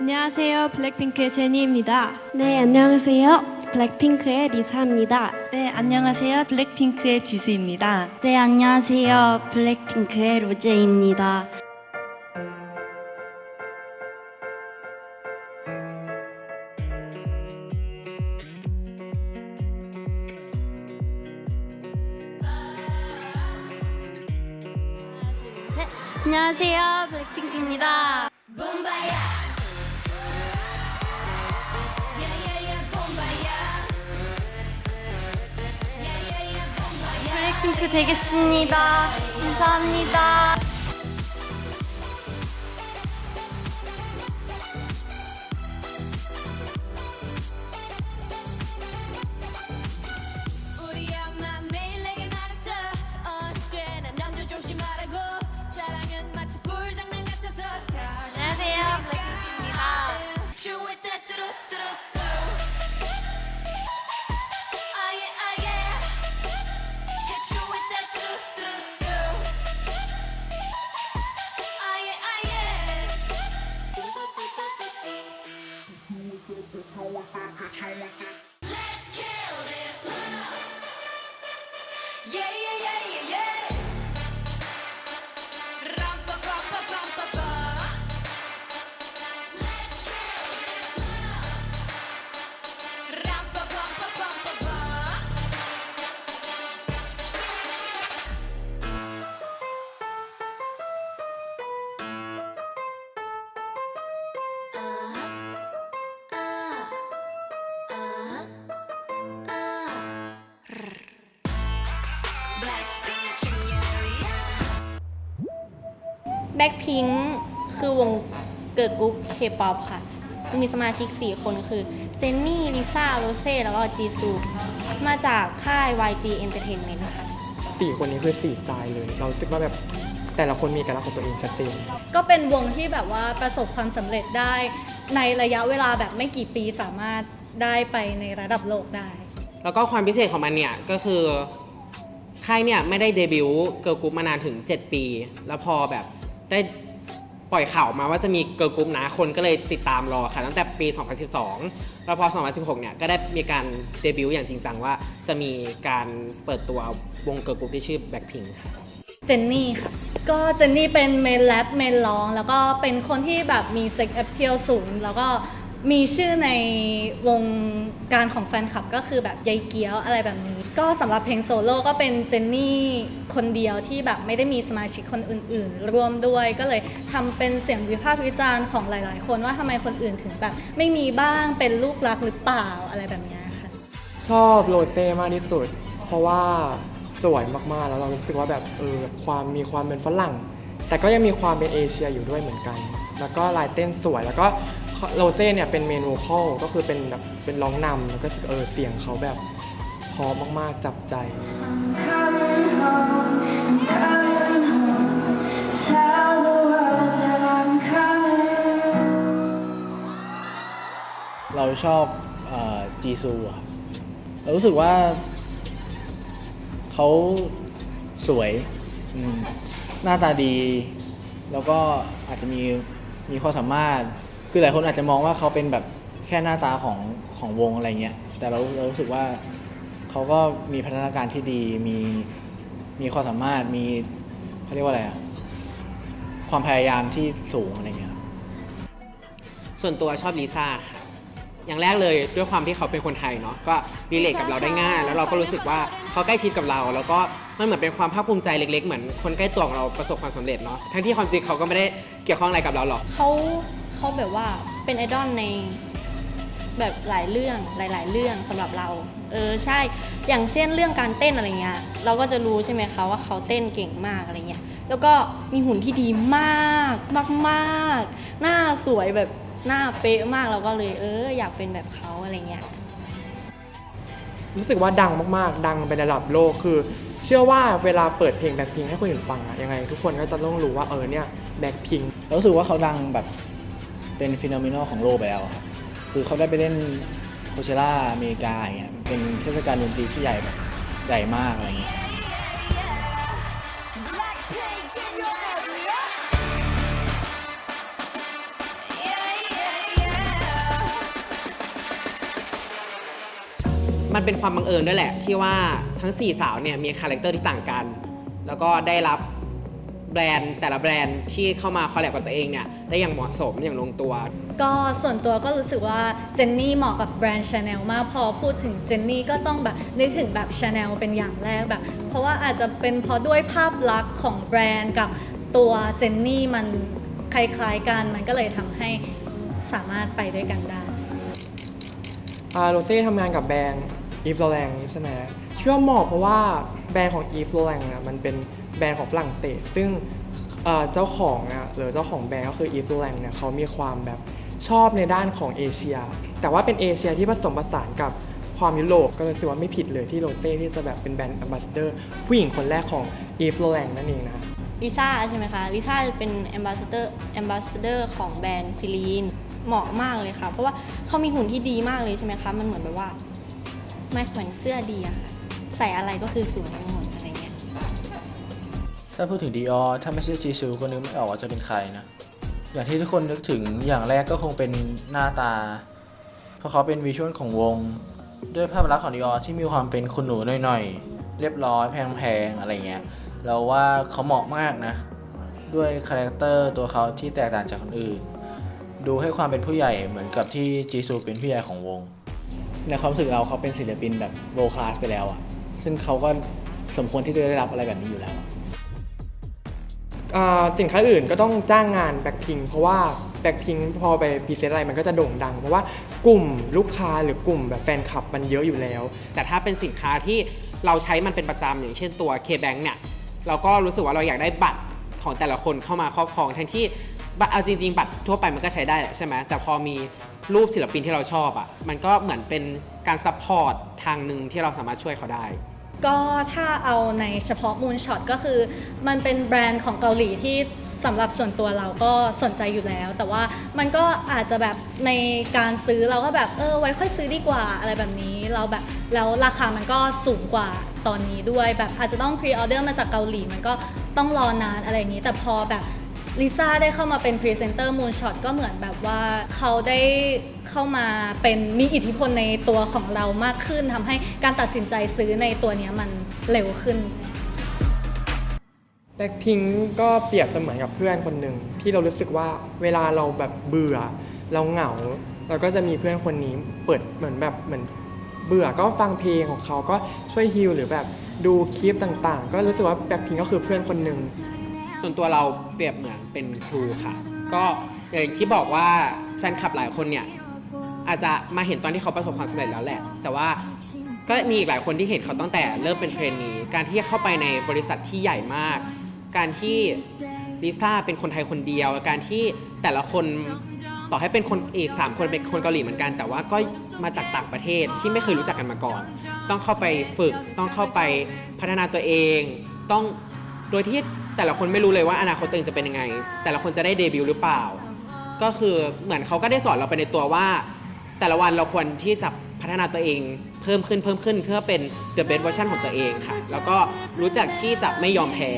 안녕하세요. 블랙핑크의 제니입니다. 네, 안녕하세요. 블랙핑크의 리사입니다. 네, 안녕하세요. 블랙핑크의 지수입니다. 네, 안녕하세요. 블랙핑크의 로제입니다. 안녕하세요. 블랙핑크입니다. 블랙핑크 되겠습니다. 감사합니다. Don't แบ็คพิงคือวงเกิร์ลกรุ๊ปเคป๊อปค่ะ มีสมาชิก 4 คนคือ เจนนี่ ลิซ่า โรเซ่ แล้วก็จีซู มาจากค่าย YG Entertainment ค่ะ สี่คนนี้คือสี่สไตล์เลย เราคิดว่าแบบแต่ละคนมีเอกลักษณ์ของตัวเองชัดเจน ก็เป็นวงที่แบบว่าประสบความสำเร็จได้ ในระยะเวลาแบบไม่กี่ปีสามารถได้ไปในระดับโลกได้ แล้วก็ความพิเศษของมันเนี่ยก็คือค่ายเนี่ยไม่ได้เดบิวต์เกิร์ลกรุ๊ปมานานถึง 7 ปี แล้วพอแบบ ได้ปล่อยข่าวมาว่าจะมีเกิร์ลกรุ๊ปนะคนก็เลยติดตามรอค่ะตั้งแต่ปี 2012 แล้วพอ 2016 เนี่ยก็ได้มีการเดบิวต์อย่างจริงจังว่าจะมีการเปิดตัววงเกิร์ลกรุ๊ปที่ชื่อแบ็คพิงค่ะ เจนนี่ค่ะ ก็เจนนี่เป็นเมนแรปเมนร้อง แล้วก็เป็นคนที่แบบมีเซ็กแอปเ a ลสูง แล้วก็ มีชื่อในวงการของแฟนคลับก็คือแบบยายเกี้ยวอะไรแบบนี้ ก็สำหรับเพลงโซโล่ก็เป็นเจนนี่คนเดียวที่แบบไม่ได้มีสมาชิกคนอื่น ๆ ร่วมด้วยก็เลยทำเป็นเสียงวิพากษ์วิจารณ์ของหลาย ๆ คนว่าทำไมคนอื่นถึงแบบ ไม่มีบ้างเป็นลูกรักหรือเปล่าอะไรแบบนี้ค่ะ ชอบโรเซ่มากที่สุด เพราะว่าสวยมากๆแล้วเรารู้สึกว่าแบบเออความมีความเป็นฝรั่ง แต่ก็ยังมีความเป็นเอเชียอยู่ด้วยเหมือนกัน แล้วก็ลายเต้นสวยแล้วก็ โรเซ่เนี่ยเป็นเมนูคอลก็คือเป็นแบบเป็นร้องนำแล้วก็เออเสียงเขาแบบเพอมากๆจับใจ coming home I'm coming home Tell the world that I'm coming เราชอบเอ่อจีซูอะครับเรารู้สึกว่าเขาสวยอืมหน้าตาดี แล้วก็อาจจะมีมีความสามารถ คือหลายคนอาจจะมองว่าเขาเป็นแบบแค่หน้าตาของของวงอะไรเงี้ย แต่เราเรารู้สึกว่าเขาก็มีพัฒนาการที่ดี มีมีความสามารถ มีเขาเรียกว่าอะไรอะความพยายามที่สูงอะไรเงี้ยครับส่วนตัวชอบลิซ่าค่ะ อย่างแรกเลยด้วยความที่เขาเป็นคนไทยเนาะ ก็รีเลทกับเราได้ง่าย แล้วเราก็รู้สึกว่าเขาใกล้ชิดกับเรา แล้วก็มันเหมือนเป็นความภาคภูมิใจเล็ก ๆ เหมือนคนใกล้ตัวของเราประสบความสำเร็จเนาะ ทั้งที่ความจริงเขาก็ไม่ได้เกี่ยวข้องอะไรกับเราหรอก เขา เขาแบบว่าเป็นไอดอลในแบบหลายเรื่องหลาย ๆ เรื่องสำหรับเรา เออใช่ อย่างเช่นเรื่องการเต้นอะไรเงี้ย เราก็จะรู้ใช่ไหมคะว่าเขาเต้นเก่งมากอะไรเงี้ย แล้วก็มีหุ่นที่ดีมากมากๆหน้าสวยแบบหน้าเป๊ะมากเราก็เลย เออ อยากเป็นแบบเขาอะไรเงี้ย รู้สึกว่าดังมากๆ ดังเป็นระดับโลกคือ เชื่อว่าเวลาเปิดเพลงแบ็คพิงให้คนอื่นฟังอะยังไง ทุกคนก็จะต้องรู้ว่าเออเนี่ยแบ็คพิงเรารู้สึกว่าเขาดังแบบ เป็นฟิโนเมนอลของโลกไปแล้วครับคือเขาได้ไปเล่นโคเชล่าอเมริกาอย่างเงี้ยเป็นเทศกาลดนตรีที่ใหญ่แบบใหญ่มากอะไรเงี้ยมันเป็นความบังเอิญด้วยแหละ ที่ว่าทั้ง 4 สาวเนี่ยมีคาแรคเตอร์ที่ต่างกัน แล้วก็ได้รับ แบรนด์แต่ละแบรนด์ที่เข้ามาคอลแลบกับตัวเองเนี่ยได้อย่างเหมาะสมอย่างลงตัว ก็ส่วนตัวก็รู้สึกว่าเจนนี่เหมาะกับแบรนด์ชาแนลมากพอพูดถึงเจนนี่ก็ต้องแบบนึกถึงแบบชาแนลเป็นอย่างแรกแบบ เพราะว่าอาจจะเป็นเพราะด้วยภาพลักษณ์ของแบรนด์กับตัวเจนนี่มันคล้ายๆกันมันก็เลยทำให้สามารถไปด้วยกันได้อ่าโรเซ่ทำงานกับแบรนด์อีฟโรแลงใช่ไหมเชื่อเหมาะเพราะว่าแบรนด์ของอีฟโรแลงเนี่ยมันเป็น แบรนด์ของฝรั่งเศส ซึ่งเจ้าของอะหรือเจ้าของแบรนด์ก็คืออีฟโรแลงเนี่ยเขามีความแบบชอบในด้านของเอเชีย แต่ว่าเป็นเอเชียที่ผสมผสานกับความยุโรปก็เลยรู้สึกว่าไม่ผิดเลยที่โรเซ่ที่จะแบบเป็นแบรนด์ a m b a s s a d o r ผู้หญิงคนแรกของอีฟโรแลงนั่นเองนะลิซ่าใช่ไหมคะ ลิซ่าเป็น ambassador ambassador ของแบรนด์ซิลีน เหมาะมากเลยค่ะ เพราะว่าเขามีหุ่นที่ดีมากเลยใช่ไหมคะ มันเหมือนแบบว่า ไม่เหมือนเสื้อดีอะค่ะ ใส่อะไรก็คือสวยไปหมดอะไรเงี้ย ถ้าพูดถึงดีออถ้าไม่ใช่จีซูก็นึกไม่ออกว่าจะเป็นใครนะ อย่างที่ทุกคนนึกถึงอย่างแรกก็คงเป็นหน้าตา เพราะเขาเป็นวิชวลของวง ด้วยภาพลักษณ์ของดีออที่มีความเป็นคุณหนูหน่อยๆ เรียบร้อยแพงๆ อะไรเงี้ย เราว่าเขาเหมาะมากนะ ด้วยคาแรคเตอร์ตัวเขาที่แตกต่างจากคนอื่น ดูให้ความเป็นผู้ใหญ่เหมือนกับที่จีซูเป็นผู้ใหญ่ของวง ในความรู้สึกเราเขาเป็นศิลปินแบบโ r คลาสไปแล้วอะซึ่งเขาก็สมควรที่จะได้รับอะไรแบบนี้อยู่แล้วอะ สินค้าอื่นก็ต้องจ้างงานแบ็คพิงเพราะว่าแบ็คพิงพอไปพรีเซนต์อะไรมันก็จะโด่งดัง เพราะว่ากลุ่มลูกค้าหรือกลุ่มแบบแฟนคลับมันเยอะอยู่แล้ว แต่ถ้าเป็นสินค้าที่เราใช้มันเป็นประจำอย่างเช่นตัว K-Bank เนี่ยเราก็รู้สึกว่าเราอยากได้บัตรของแต่ละคนเข้ามาครอบครองทั้งที่บัตรเอาจริงๆ บัตรทั่วไปมันก็ใช้ได้แหละใช่ไหมแต่พอมีรูปศิลปินที่เราชอบอะ่ะมันก็เหมือนเป็นการซัพพอร์ตทางหนึ่งที่เราสามารถช่วยเขาได้ ก็ถ้าเอาในเฉพาะมูนช็อตก็คือ มันเป็นแบรนด์ของเกาหลีที่สำหรับส่วนตัวเราก็สนใจอยู่แล้ว แต่ว่ามันก็อาจจะแบบในการซื้อเราก็แบบเออไว้ค่อยซื้อดีกว่าอะไรแบบนี้เราแบบแล้วราคามันก็สูงกว่าตอนนี้ด้วย แบบอาจจะต้องพรีออเดอร์มาจากเกาหลีมันก็ต้องรอนานอะไรอย่างนี้ แต่พอแบบ ลิซ่าได้เข้ามาเป็นพรีเซนเตอร์มูนช็อตก็เหมือนแบบว่าเขาได้เข้ามาเป็นมีอิทธิพลในตัวของเรามากขึ้นทำให้การตัดสินใจซื้อในตัวนี้มันเร็วขึ้นแบ็คพิงก็เปรียบเสมือนกับเพื่อนคนหนึ่งที่เรารู้สึกว่าเวลาเราแบบเบื่อ เราเหงา เราก็จะมีเพื่อนคนนี้เปิดเหมือนแบบเหมือนเบื่อก็ฟังเพลงของเขาก็ช่วยฮิลหรือแบบดูคลิปต่างๆ ก็รู้สึกว่าแบ็คพิงก็คือเพื่อนคนหนึ่ง ส่วนตัวเราเปรียบเหมือนเป็นครูค่ะ ก็อย่างที่บอกว่าแฟนคลับหลายคนเนี่ยอาจจะมาเห็นตอนที่เขาประสบความสำเร็จแล้วแหละ แต่ว่าก็มีอีกหลายคนที่เห็นเขาตั้งแต่เริ่มเป็นเทรนนีการที่เข้าไปในบริษัทที่ใหญ่มาก การที่ลิซ่าเป็นคนไทยคนเดียว การที่แต่ละคนต่อให้เป็นคนอีกสามคนเป็นคนเกาหลีเหมือนกัน แต่ว่าก็มาจากต่างประเทศที่ไม่เคยรู้จักกันมาก่อน ต้องเข้าไปฝึก ต้องเข้าไปพัฒนาตัวเอง ต้อง โดยที่แต่ละคนไม่รู้เลยว่าอนาคตตัวเองจะเป็นยังไง แต่ละคนจะได้เดบิวต์หรือเปล่า ก็คือเหมือนเขาก็ได้สอนเราไปในตัวว่า แต่ละวันเราควรที่จะพัฒนาตัวเองเพิ่มขึ้นเพิ่มขึ้นเพื่อเป็น the best version ของตัวเองค่ะ แล้วก็รู้จักที่จะไม่ยอมแพ้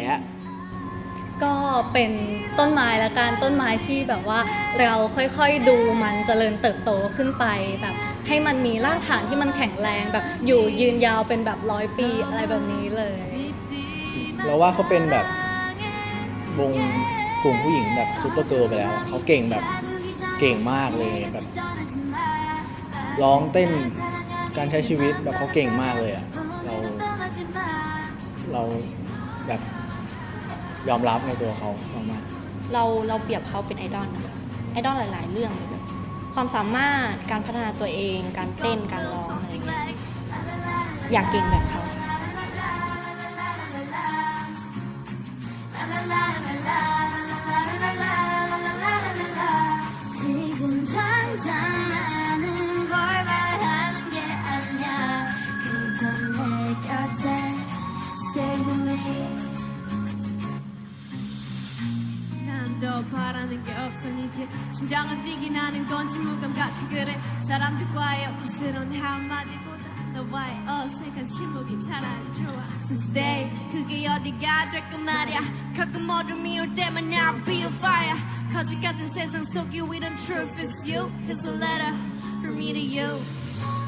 ก็เป็นต้นไม้ละกันต้นไม้ที่แบบว่าเราค่อยๆดูมันเจริญเติบโตขึ้นไปแบบให้มันมีรากฐานที่มันแข็งแรงแบบอยู่ยืนยาวเป็นแบบร้อยปีอะไรแบบนี้เลย เราว่าเขาเป็นแบบวงกลุ่มผู้หญิงแบบซูเปอร์เกิร์ลไปแล้วเขาเก่งแบบเก่งมากเลยแบบร้องเต้นการใช้ชีวิตแบบเขาเก่งมากเลยอะเราเราแบบยอมรับในตัวเขามากเราเราเปรียบเขาเป็นไอดอลนะคะไอดอลหลาย ๆ เรื่องเลยความสามารถการพัฒนาตัวเอง การเต้นการร้องอะไรอย่างเงี้ยอยากเก่งแบบเขา 내 곁에 stay with me 난 더 바라는 게 없으니지 심장은 뛰기 나는 건지 무감 같아 그래 사람들과의 억지스러운 한마디보다 너와의 어색한 침묵이 차라리 좋아 So stay 그게 어디가 될까 말이야 가끔 어둠이 올 때만 I'll be on fire 거짓 같은 세상 속 you with the truth is you It's a letter from me to you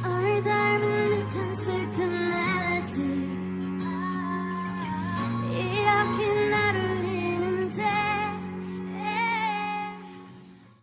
널 닮은 듯한 슬픈 아들 이렇게 나를 했는데.